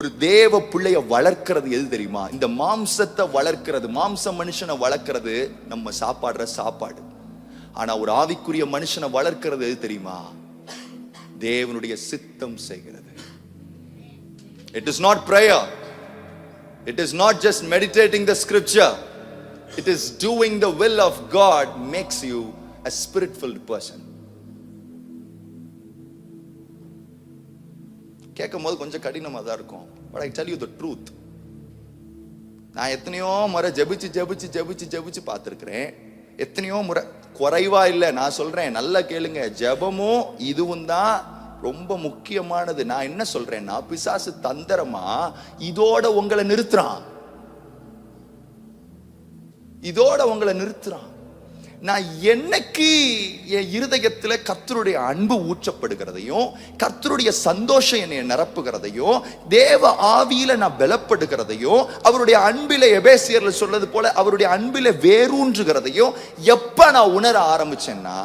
ஒரு தேவ பிள்ளைய வளர்க்கிறது எது தெரியுமா? இந்த மாம்சத்தை வளர்க்கிறது மாம்ச மனுஷனை வளர்க்கிறது நம்ம சாப்பாடுற சாப்பாடு. ஆனா ஒரு ஆவிக்குரிய மனுஷனை வளர்க்கிறது எது தெரியுமா? தேவனுடைய சித்தம் செய்கிறது. It is not prayer it is not just meditating the scripture it is doing the will of God makes you a spiritful person கேட்கும் போது கொஞ்சம் கடினமாக தான் இருக்கும். But I tell you the truth நான் எத்தனையோ முறை ஜெபிச்சு ஜெபிச்சு ஜெபிச்சு ஜெபிச்சு பார்த்துருக்குறேன். எத்தனையோ முறை குறைவா இல்லை. நான் சொல்றேன் நல்லா கேளுங்க. ஜெபமும் இதுவும் தான் ரொம்ப முக்கியமானது. நான் என்ன சொல்றேன்னா பிசாசு தந்திரமா இதோட உங்களை நிறுத்துறான். இதோட உங்களை நிறுத்துறான். நான் என்னைக்கு என் இருதயத்தில் கர்த்தருடைய அன்பு ஊற்றப்படுகிறதையும் கர்த்தருடைய சந்தோஷம் என்னை நிரப்புகிறதையும் தேவ ஆவியில நான் பலப்படுகிறதையும் அவருடைய அன்பில எபேசியர்ல சொல்றது போல அவருடைய அன்பில வேரூன்றுகிறதையும் எப்ப நான் உணர ஆரம்பிச்சேன்னா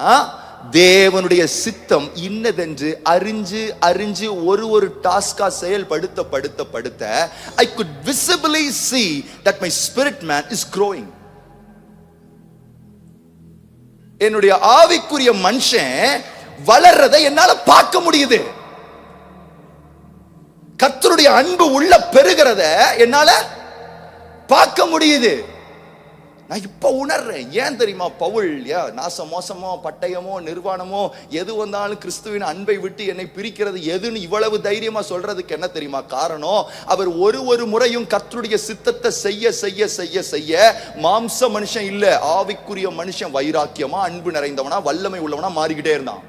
தேவனுடைய சித்தம் இன்னதென்று அறிஞ்சு அறிஞ்சு ஒரு ஒரு டாஸ்கா செயல்படுத்த படுத்த படுத்த I could visibly see that my spirit man is growing என்னுடைய ஆவிக்குரிய மனுஷன் வளர்றதை என்னால பார்க்க முடியுது. கத்தருடைய அன்பு உள்ள பெருகிறத என்னால பார்க்க முடியுது. நான் இப்போ உணர்றேன். ஏன் தெரியுமா? பவுல் யா நாச மோசமோ பட்டயமோ நிர்வாணமோ எது வந்தாலும் கிறிஸ்துவின் அன்பை விட்டு என்னை பிரிக்கிறது எதுன்னு இவ்வளவு தைரியமா சொல்றதுக்கு என்ன தெரியுமா காரணம்? அவர் ஒரு ஒரு முறையும் கர்த்தருடைய சித்தத்தை செய்ய செய்ய செய்ய செய்ய மாம்ச மனுஷன் இல்லை. ஆவிக்குரிய மனுஷன் வைராக்கியமா அன்பு நிறைந்தவனா வல்லமை உள்ளவனா மாறிக்கிட்டே இருந்தான்.